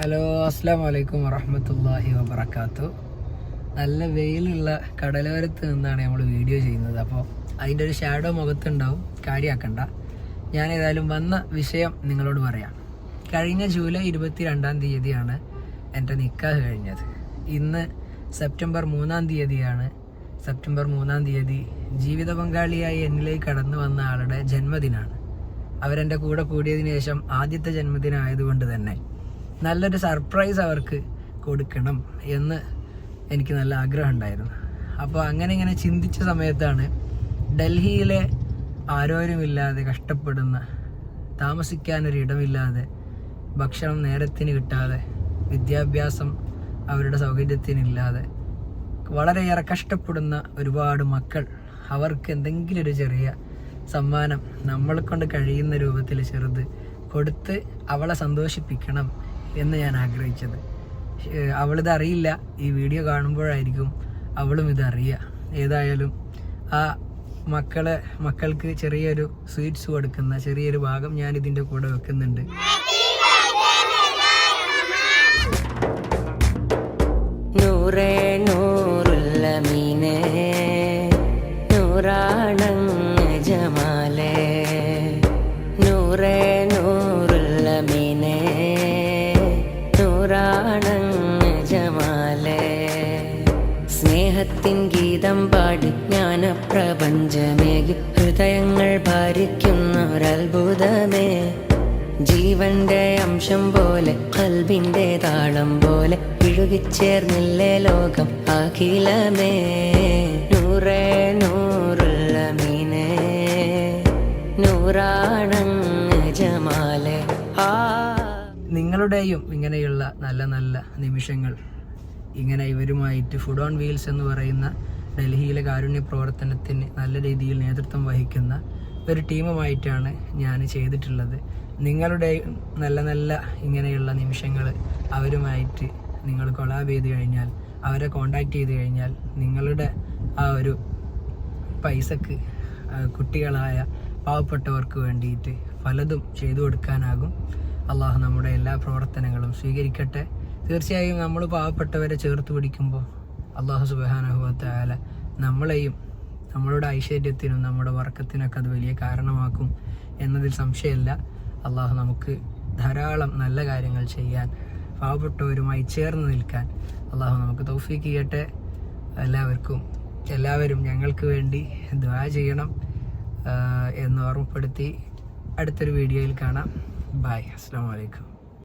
Hello അസ്സാം വലൈക്കും വറഹമത്തല്ലാഹി വബർക്കാത്തു നല്ല വെയിലുള്ള കടലോരത്ത് നിന്നാണ് നമ്മൾ വീഡിയോ ചെയ്യുന്നത്. അപ്പോൾ അതിന്റെ ഒരു ഷാഡോ മുഖത്തുണ്ടാവും. കാര്യമാക്കണ്ട ഞാൻ ഏതായാലും വന്ന വിഷയം നിങ്ങളോട് പറയാം. കഴിഞ്ഞ ജൂലൈ ഇരുപത്തി രണ്ടാം തീയതിയാണ് എന്റെ നിക്കാഹ് കഴിഞ്ഞത്. ഇന്ന് സെപ്റ്റംബർ മൂന്നാം തീയതിയാണ്. സെപ്റ്റംബർ മൂന്നാം തീയതി ജീവിത പങ്കാളിയായി എന്നിലേക്ക് കടന്നു വന്ന ആളുടെ ജന്മദിനാണ്. അവരെന്റെ കൂടെ കൂടിയതിനു ശേഷം ആദ്യത്തെ ജന്മദിനമായതുകൊണ്ട് തന്നെ. നല്ലൊരു സർപ്രൈസ് അവർക്ക് കൊടുക്കണം എന്ന് എനിക്ക് നല്ല ആഗ്രഹം ഉണ്ടായിരുന്നു. അപ്പോൾ അങ്ങനെ ഇങ്ങനെ ചിന്തിച്ച സമയത്താണ് ഡൽഹിയിലെ ആരോരുമില്ലാതെ കഷ്ടപ്പെടുന്ന താമസിക്കാനൊരിടമില്ലാതെ ഭക്ഷണം നേരത്തിന് കിട്ടാതെ വിദ്യാഭ്യാസം അവരുടെ സൗകര്യത്തിനില്ലാതെ വളരെയേറെ കഷ്ടപ്പെടുന്ന ഒരുപാട് മക്കൾ അവർക്ക് എന്തെങ്കിലും ഒരു ചെറിയ സമ്മാനം നമ്മളെ കൊണ്ട് കഴിയുന്ന രൂപത്തിൽ ചെറുത് കൊടുത്ത് അവളെ സന്തോഷിപ്പിക്കണം എന്ന് ഞാൻ ആഗ്രഹിച്ചത്. അവളിത് അറിയില്ല. ഈ വീഡിയോ കാണുമ്പോഴായിരിക്കും അവളും ഇത് ഏതായാലും ആ മക്കളെ മക്കൾക്ക് ചെറിയൊരു സ്വീറ്റ്സ് കൊടുക്കുന്ന ചെറിയൊരു ഭാഗം ഞാൻ ഇതിന്റെ കൂടെ വെക്കുന്നുണ്ട്. നൂറേ നൂറുള്ള സ്നേഹത്തിൻ ഗീതം പാടി ജ്ഞാനപ്രപഞ്ചമേകി ഹൃദയങ്ങൾ ഭാരിക്കുന്ന ഒരത്ഭുതമേ ജീവന്റെ അംശം പോലെ കൽബിന്റെ താളം പോലെ ഇഴുകിച്ചേർന്നില്ലേ ലോകം അഖിലമേ. നൂറേ നൂറുള്ള മീനേ നൂറാണങ്ങ് ജമാലെ. ആ. നിങ്ങളുടെയും ഇങ്ങനെയുള്ള നല്ല നല്ല നിമിഷങ്ങൾ ഇങ്ങനെ ഇവരുമായിട്ട് ഫുഡ് ഓൺ വീൽസ് എന്ന് പറയുന്ന ഡൽഹിയിലെ കാരുണ്യ പ്രവർത്തനത്തിന് നല്ല രീതിയിൽ നേതൃത്വം വഹിക്കുന്ന ഒരു ടീമുമായിട്ടാണ് ഞാൻ ചെയ്തിട്ടുള്ളത്. നിങ്ങളുടെ നല്ല നല്ല ഇങ്ങനെയുള്ള നിമിഷങ്ങൾ അവരുമായിട്ട് നിങ്ങൾ കൊളാബ് ചെയ്ത് കഴിഞ്ഞാൽ അവരെ കോണ്ടാക്ട് ചെയ്ത് കഴിഞ്ഞാൽ നിങ്ങളുടെ ആ ഒരു പൈസക്ക് കുട്ടികളായ പാവപ്പെട്ടവർക്ക് വേണ്ടിയിട്ട് പലതും ചെയ്തു കൊടുക്കാനാകും. അള്ളാഹു നമ്മുടെ എല്ലാ പ്രവർത്തനങ്ങളും സ്വീകരിക്കട്ടെ. തീർച്ചയായും നമ്മൾ പാവപ്പെട്ടവരെ ചേർത്ത് പിടിക്കുമ്പോൾ അള്ളാഹു സുബാനഹുവത്തായാല നമ്മളെയും നമ്മളുടെ ഐശ്വര്യത്തിനും നമ്മുടെ വർക്കത്തിനൊക്കെ അത് വലിയ കാരണമാക്കും എന്നതിൽ സംശയമില്ല. അള്ളാഹു നമുക്ക് ധാരാളം നല്ല കാര്യങ്ങൾ ചെയ്യാൻ പാവപ്പെട്ടവരുമായി ചേർന്ന് നിൽക്കാൻ അള്ളാഹു നമുക്ക് തൗഫീക്ക് ചെയ്യട്ടെ. എല്ലാവർക്കും എല്ലാവരും ഞങ്ങൾക്ക് വേണ്ടി ദ്വാ ചെയ്യണം എന്ന് ഓർമ്മപ്പെടുത്തി അടുത്തൊരു വീഡിയോയിൽ കാണാം. ബായ് അസ്സാം വലൈക്കും